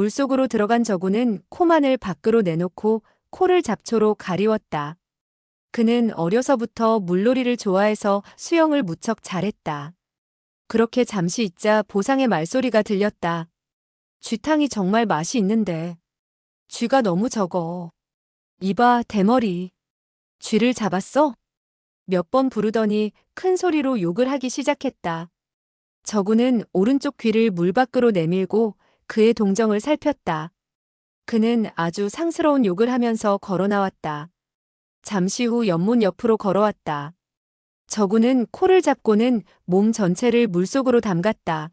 물속으로 들어간 저구는 코만을 밖으로 내놓고 코를 잡초로 가리웠다. 그는 어려서부터 물놀이를 좋아해서 수영을 무척 잘했다. 그렇게 잠시 있자 보상의 말소리가 들렸다. 쥐탕이 정말 맛이 있는데. 쥐가 너무 적어. 이봐, 대머리. 쥐를 잡았어? 몇 번 부르더니 큰 소리로 욕을 하기 시작했다. 저구는 오른쪽 귀를 물 밖으로 내밀고 그의 동정을 살폈다. 그는 아주 상스러운 욕을 하면서 걸어 나왔다. 잠시 후 연못 옆으로 걸어왔다. 저구는 코를 잡고는 몸 전체를 물속으로 담갔다.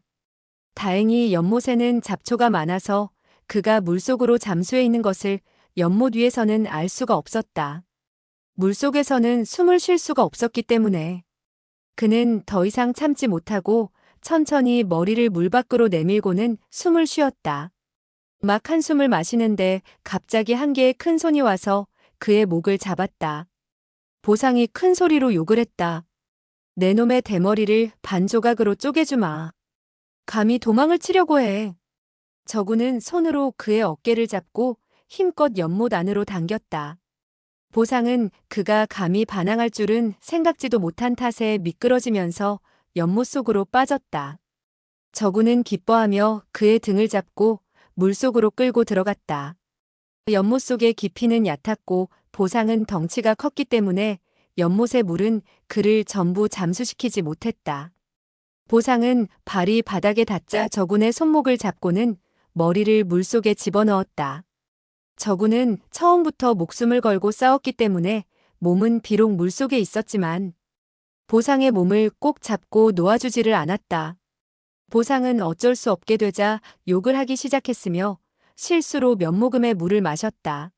다행히 연못에는 잡초가 많아서 그가 물속으로 잠수해 있는 것을 연못 위에서는 알 수가 없었다. 물속에서는 숨을 쉴 수가 없었기 때문에 그는 더 이상 참지 못하고 천천히 머리를 물 밖으로 내밀고는 숨을 쉬었다. 막 한숨을 마시는데 갑자기 한 개의 큰 손이 와서 그의 목을 잡았다. 보상이 큰 소리로 욕을 했다. 내 놈의 대머리를 반조각으로 쪼개주마. 감히 도망을 치려고 해. 저구는 손으로 그의 어깨를 잡고 힘껏 연못 안으로 당겼다. 보상은 그가 감히 반항할 줄은 생각지도 못한 탓에 미끄러지면서 연못 속으로 빠졌다. 저구는 기뻐하며 그의 등을 잡고 물속으로 끌고 들어갔다. 연못 속의 깊이는 얕았고 보상은 덩치가 컸기 때문에 연못의 물은 그를 전부 잠수시키지 못했다. 보상은 발이 바닥에 닿자 저군의 손목을 잡고는 머리를 물속에 집어넣었다. 저군은 처음부터 목숨을 걸고 싸웠기 때문에 몸은 비록 물속에 있었지만 보상의 몸을 꼭 잡고 놓아주지를 않았다. 보상은 어쩔 수 없게 되자 욕을 하기 시작했으며 실수로 몇 모금의 물을 마셨다.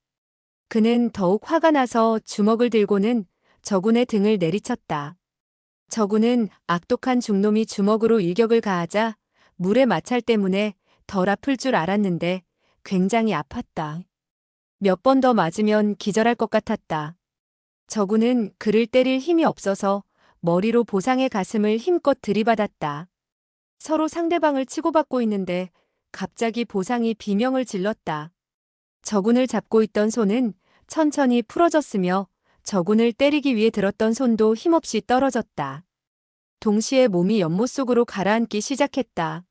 그는 더욱 화가 나서 주먹을 들고는 저군의 등을 내리쳤다. 저군은 악독한 중놈이 주먹으로 일격을 가하자 물의 마찰 때문에 덜 아플 줄 알았는데 굉장히 아팠다. 몇 번 더 맞으면 기절할 것 같았다. 저군은 그를 때릴 힘이 없어서 머리로 보상의 가슴을 힘껏 들이받았다. 서로 상대방을 치고받고 있는데 갑자기 보상이 비명을 질렀다. 저군을 잡고 있던 손은 천천히 풀어졌으며 저군을 때리기 위해 들었던 손도 힘없이 떨어졌다. 동시에 몸이 연못 속으로 가라앉기 시작했다.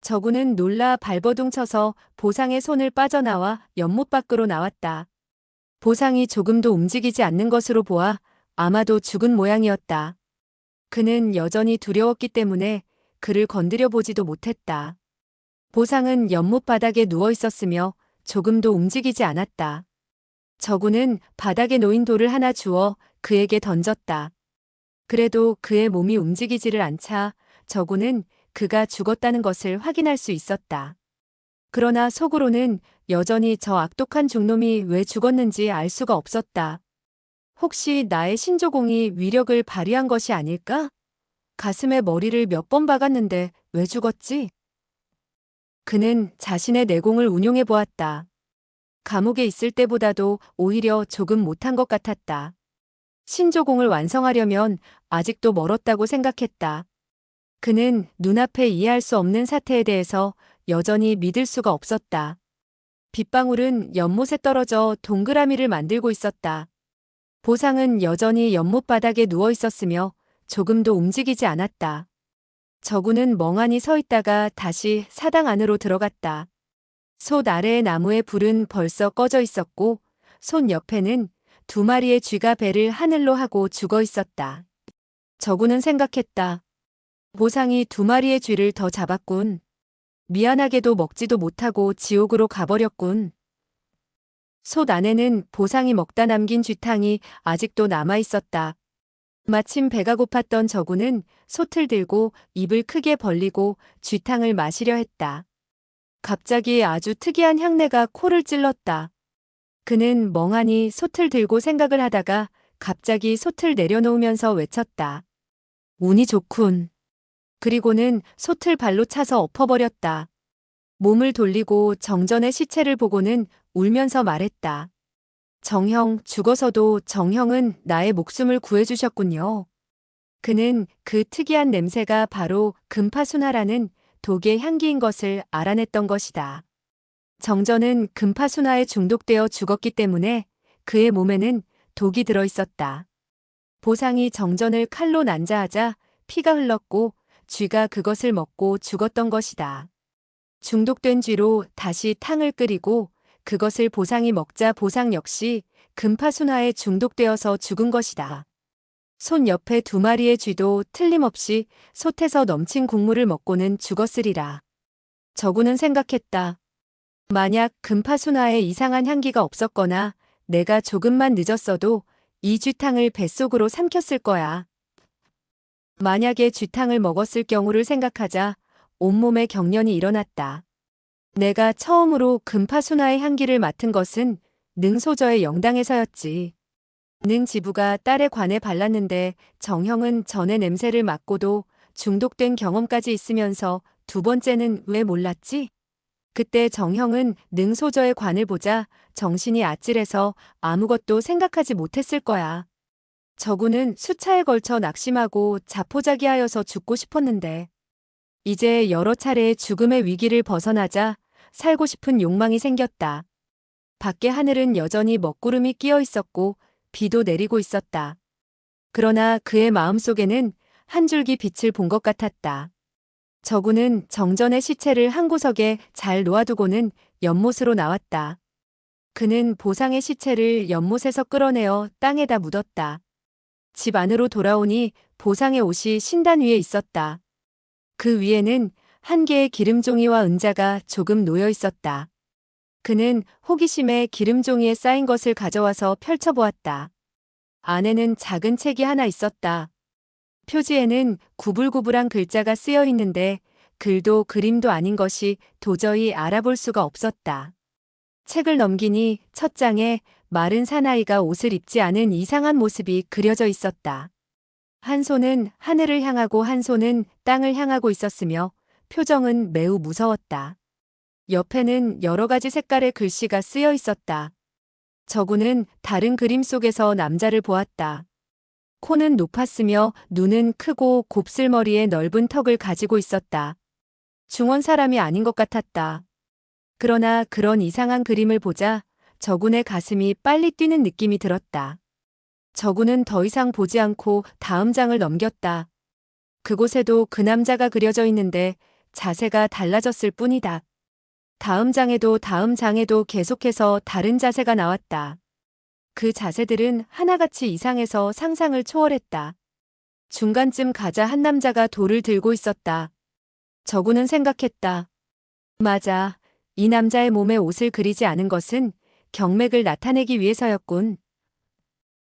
저군은 놀라 발버둥 쳐서 보상의 손을 빠져나와 연못 밖으로 나왔다. 보상이 조금도 움직이지 않는 것으로 보아 아마도 죽은 모양이었다. 그는 여전히 두려웠기 때문에 그를 건드려 보지도 못했다. 보상은 연못 바닥에 누워 있었으며 조금도 움직이지 않았다. 저구는 바닥에 놓인 돌을 하나 주워 그에게 던졌다. 그래도 그의 몸이 움직이지를 않자 저구는 그가 죽었다는 것을 확인할 수 있었다. 그러나 속으로는 여전히 저 악독한 중놈이 왜 죽었는지 알 수가 없었다. 혹시 나의 신조공이 위력을 발휘한 것이 아닐까? 가슴에 머리를 몇 번 박았는데 왜 죽었지? 그는 자신의 내공을 운용해 보았다. 감옥에 있을 때보다도 오히려 조금 못한 것 같았다. 신조공을 완성하려면 아직도 멀었다고 생각했다. 그는 눈앞에 이해할 수 없는 사태에 대해서 여전히 믿을 수가 없었다. 빗방울은 연못에 떨어져 동그라미를 만들고 있었다. 보상은 여전히 연못 바닥에 누워 있었으며 조금도 움직이지 않았다. 저구는 멍하니 서 있다가 다시 사당 안으로 들어갔다. 솥 아래의 나무의 불은 벌써 꺼져 있었고 손 옆에는 두 마리의 쥐가 배를 하늘로 하고 죽어 있었다. 저구는 생각했다. 보상이 두 마리의 쥐를 더 잡았군. 미안하게도 먹지도 못하고 지옥으로 가버렸군. 솥 안에는 보상이 먹다 남긴 쥐탕이 아직도 남아 있었다. 마침 배가 고팠던 저구는 솥을 들고 입을 크게 벌리고 쥐탕을 마시려 했다. 갑자기 아주 특이한 향내가 코를 찔렀다. 그는 멍하니 솥을 들고 생각을 하다가 갑자기 솥을 내려놓으면서 외쳤다. 운이 좋군. 그리고는 솥을 발로 차서 엎어버렸다. 몸을 돌리고 정전의 시체를 보고는 울면서 말했다. 정형, 죽어서도 정형은 나의 목숨을 구해주셨군요. 그는 그 특이한 냄새가 바로 금파순화라는 독의 향기인 것을 알아냈던 것이다. 정전은 금파순화에 중독되어 죽었기 때문에 그의 몸에는 독이 들어 있었다. 보상이 정전을 칼로 난자하자 피가 흘렀고 쥐가 그것을 먹고 죽었던 것이다. 중독된 쥐로 다시 탕을 끓이고 그것을 보상이 먹자 보상 역시 금파순화에 중독되어서 죽은 것이다. 손 옆에 두 마리의 쥐도 틀림없이 솥에서 넘친 국물을 먹고는 죽었으리라. 저구는 생각했다. 만약 금파순화에 이상한 향기가 없었거나 내가 조금만 늦었어도 이 쥐탕을 뱃속으로 삼켰을 거야. 만약에 쥐탕을 먹었을 경우를 생각하자 온몸에 경련이 일어났다. 내가 처음으로 금파순화의 향기를 맡은 것은 능소저의 영당에서였지. 능 지부가 딸의 관에 발랐는데 정형은 전의 냄새를 맡고도 중독된 경험까지 있으면서 두 번째는 왜 몰랐지? 그때 정형은 능소저의 관을 보자 정신이 아찔해서 아무것도 생각하지 못했을 거야. 저구는 수차에 걸쳐 낙심하고 자포자기하여서 죽고 싶었는데 이제 여러 차례 죽음의 위기를 벗어나자 살고 싶은 욕망이 생겼다. 밖에 하늘은 여전히 먹구름이 끼어 있었고 비도 내리고 있었다. 그러나 그의 마음속에는 한 줄기 빛을 본 것 같았다. 저구는 정전의 시체를 한 구석에 잘 놓아두고는 연못으로 나왔다. 그는 보상의 시체를 연못에서 끌어내어 땅에다 묻었다. 집 안으로 돌아오니 보상의 옷이 신단 위에 있었다. 그 위에는 한 개의 기름종이와 은자가 조금 놓여 있었다. 그는 호기심에 기름종이에 쌓인 것을 가져와서 펼쳐보았다. 안에는 작은 책이 하나 있었다. 표지에는 구불구불한 글자가 쓰여 있는데 글도 그림도 아닌 것이 도저히 알아볼 수가 없었다. 책을 넘기니 첫 장에 마른 사나이가 옷을 입지 않은 이상한 모습이 그려져 있었다. 한 손은 하늘을 향하고 한 손은 땅을 향하고 있었으며 표정은 매우 무서웠다. 옆에는 여러 가지 색깔의 글씨가 쓰여 있었다. 저구는 다른 그림 속에서 남자를 보았다. 코는 높았으며 눈은 크고 곱슬머리에 넓은 턱을 가지고 있었다. 중원 사람이 아닌 것 같았다. 그러나 그런 이상한 그림을 보자 저군의 가슴이 빨리 뛰는 느낌이 들었다. 저군은 더 이상 보지 않고 다음 장을 넘겼다. 그곳에도 그 남자가 그려져 있는데 자세가 달라졌을 뿐이다. 다음 장에도 다음 장에도 계속해서 다른 자세가 나왔다. 그 자세들은 하나같이 이상해서 상상을 초월했다. 중간쯤 가자 한 남자가 돌을 들고 있었다. 저구는 생각했다. 맞아. 이 남자의 몸에 옷을 그리지 않은 것은 경맥을 나타내기 위해서였군.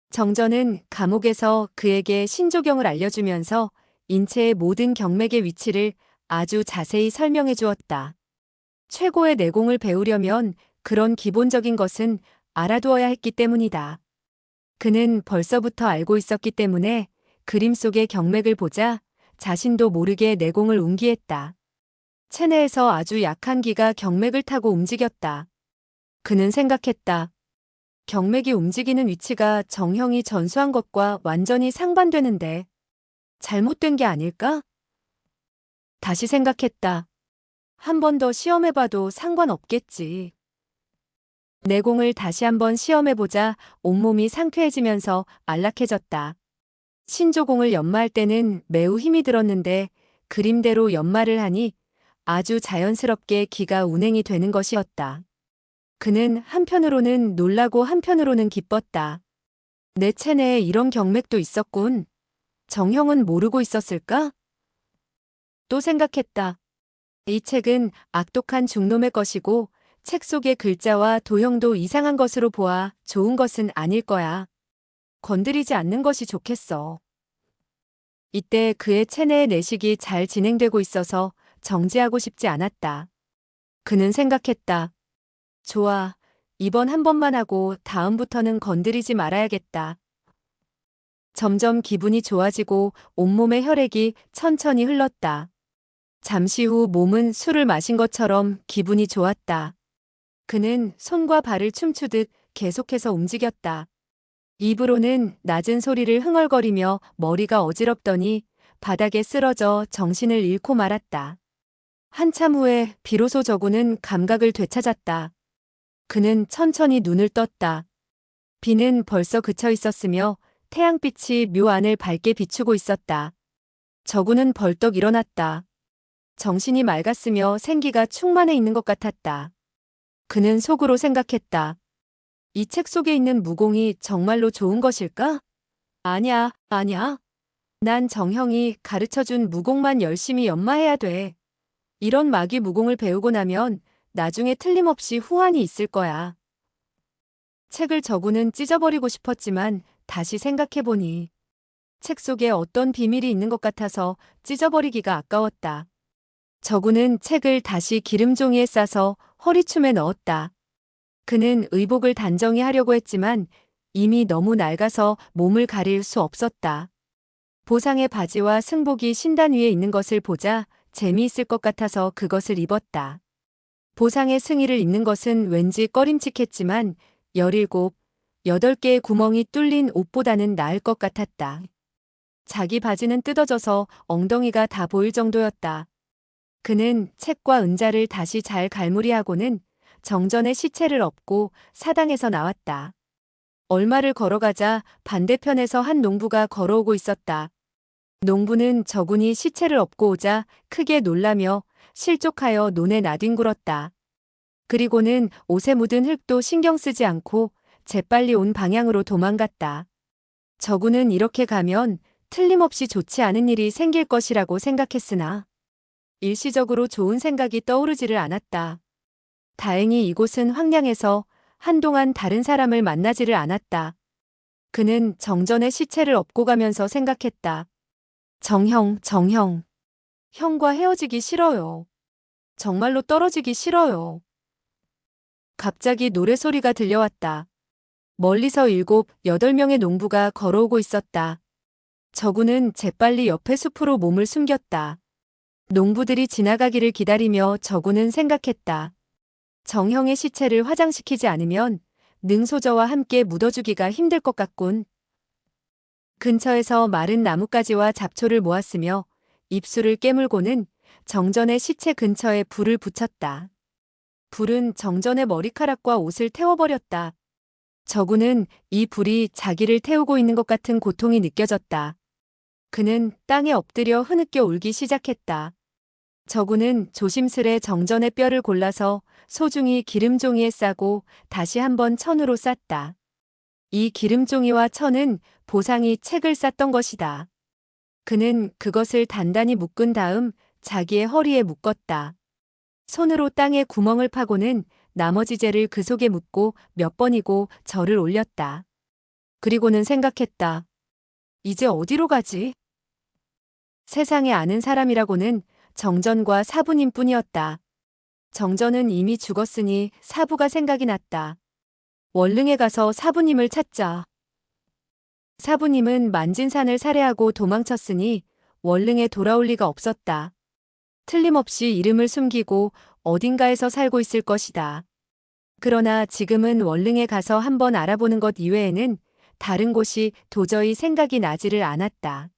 정전은 감옥에서 그에게 신조경을 알려주면서 인체의 모든 경맥의 위치를 아주 자세히 설명해 주었다. 최고의 내공을 배우려면 그런 기본적인 것은 알아두어야 했기 때문이다. 그는 벌써부터 알고 있었기 때문에 그림 속의 경맥을 보자 자신도 모르게 내공을 웅기했다. 체내에서 아주 약한 기가 경맥을 타고 움직였다. 그는 생각했다. 경맥이 움직이는 위치가 정형이 전수한 것과 완전히 상반되는데 잘못된 게 아닐까? 다시 생각했다. 한 번 더 시험해봐도 상관없겠지. 내공을 다시 한번 시험해보자 온몸이 상쾌해지면서 안락해졌다. 신조공을 연마할 때는 매우 힘이 들었는데 그림대로 연마를 하니 아주 자연스럽게 기가 운행이 되는 것이었다. 그는 한편으로는 놀라고 한편으로는 기뻤다. 내 체내에 이런 경맥도 있었군. 정형은 모르고 있었을까? 또 생각했다. 이 책은 악독한 중놈의 것이고 책 속의 글자와 도형도 이상한 것으로 보아 좋은 것은 아닐 거야. 건드리지 않는 것이 좋겠어. 이때 그의 체내의 내식이 잘 진행되고 있어서 정지하고 싶지 않았다. 그는 생각했다. 좋아. 이번 한 번만 하고 다음부터는 건드리지 말아야겠다. 점점 기분이 좋아지고 온몸의 혈액이 천천히 흘렀다. 잠시 후 몸은 술을 마신 것처럼 기분이 좋았다. 그는 손과 발을 춤추듯 계속해서 움직였다. 입으로는 낮은 소리를 흥얼거리며 머리가 어지럽더니 바닥에 쓰러져 정신을 잃고 말았다. 한참 후에 비로소 저구는 감각을 되찾았다. 그는 천천히 눈을 떴다. 비는 벌써 그쳐 있었으며 태양빛이 묘 안을 밝게 비추고 있었다. 저구는 벌떡 일어났다. 정신이 맑았으며 생기가 충만해 있는 것 같았다. 그는 속으로 생각했다. 이 책 속에 있는 무공이 정말로 좋은 것일까? 아냐, 아냐. 난 정형이 가르쳐준 무공만 열심히 연마해야 돼. 이런 마귀 무공을 배우고 나면 나중에 틀림없이 후환이 있을 거야. 책을 저구는 찢어버리고 싶었지만 다시 생각해보니 책 속에 어떤 비밀이 있는 것 같아서 찢어버리기가 아까웠다. 저구는 책을 다시 기름종이에 싸서 허리춤에 넣었다. 그는 의복을 단정히 하려고 했지만 이미 너무 낡아서 몸을 가릴 수 없었다. 보상의 바지와 승복이 신단 위에 있는 것을 보자 재미있을 것 같아서 그것을 입었다. 보상의 승의를 입는 것은 왠지 꺼림칙했지만 17, 8개의 구멍이 뚫린 옷보다는 나을 것 같았다. 자기 바지는 뜯어져서 엉덩이가 다 보일 정도였다. 그는 책과 은자를 다시 잘 갈무리하고는 정전의 시체를 업고 사당에서 나왔다. 얼마를 걸어가자 반대편에서 한 농부가 걸어오고 있었다. 농부는 저군이 시체를 업고 오자 크게 놀라며 실족하여 논에 나뒹굴었다. 그리고는 옷에 묻은 흙도 신경 쓰지 않고 재빨리 온 방향으로 도망갔다. 저군은 이렇게 가면 틀림없이 좋지 않은 일이 생길 것이라고 생각했으나 일시적으로 좋은 생각이 떠오르지를 않았다. 다행히 이곳은 황량해서 한동안 다른 사람을 만나지를 않았다. 그는 정전의 시체를 업고 가면서 생각했다. 정형, 정형. 형과 헤어지기 싫어요. 정말로 떨어지기 싫어요. 갑자기 노래소리가 들려왔다. 멀리서 일곱, 여덟 명의 농부가 걸어오고 있었다. 저구는 재빨리 옆의 숲으로 몸을 숨겼다. 농부들이 지나가기를 기다리며 저구는 생각했다. 정형의 시체를 화장시키지 않으면 능소저와 함께 묻어주기가 힘들 것 같군. 근처에서 마른 나뭇가지와 잡초를 모았으며 입술을 깨물고는 정전의 시체 근처에 불을 붙였다. 불은 정전의 머리카락과 옷을 태워버렸다. 저구는 이 불이 자기를 태우고 있는 것 같은 고통이 느껴졌다. 그는 땅에 엎드려 흐느껴 울기 시작했다. 저구는 조심스레 정전의 뼈를 골라서 소중히 기름종이에 싸고 다시 한번 천으로 쌌다. 이 기름종이와 천은 보상이 책을 쌌던 것이다. 그는 그것을 단단히 묶은 다음 자기의 허리에 묶었다. 손으로 땅에 구멍을 파고는 나머지 재를 그 속에 묻고 몇 번이고 절을 올렸다. 그리고는 생각했다. 이제 어디로 가지? 세상에 아는 사람이라고는 정전과 사부님 뿐이었다. 정전은 이미 죽었으니 사부가 생각이 났다. 원릉에 가서 사부님을 찾자. 사부님은 만진산을 살해하고 도망쳤으니 원릉에 돌아올 리가 없었다. 틀림없이 이름을 숨기고 어딘가에서 살고 있을 것이다. 그러나 지금은 원릉에 가서 한번 알아보는 것 이외에는 다른 곳이 도저히 생각이 나지를 않았다.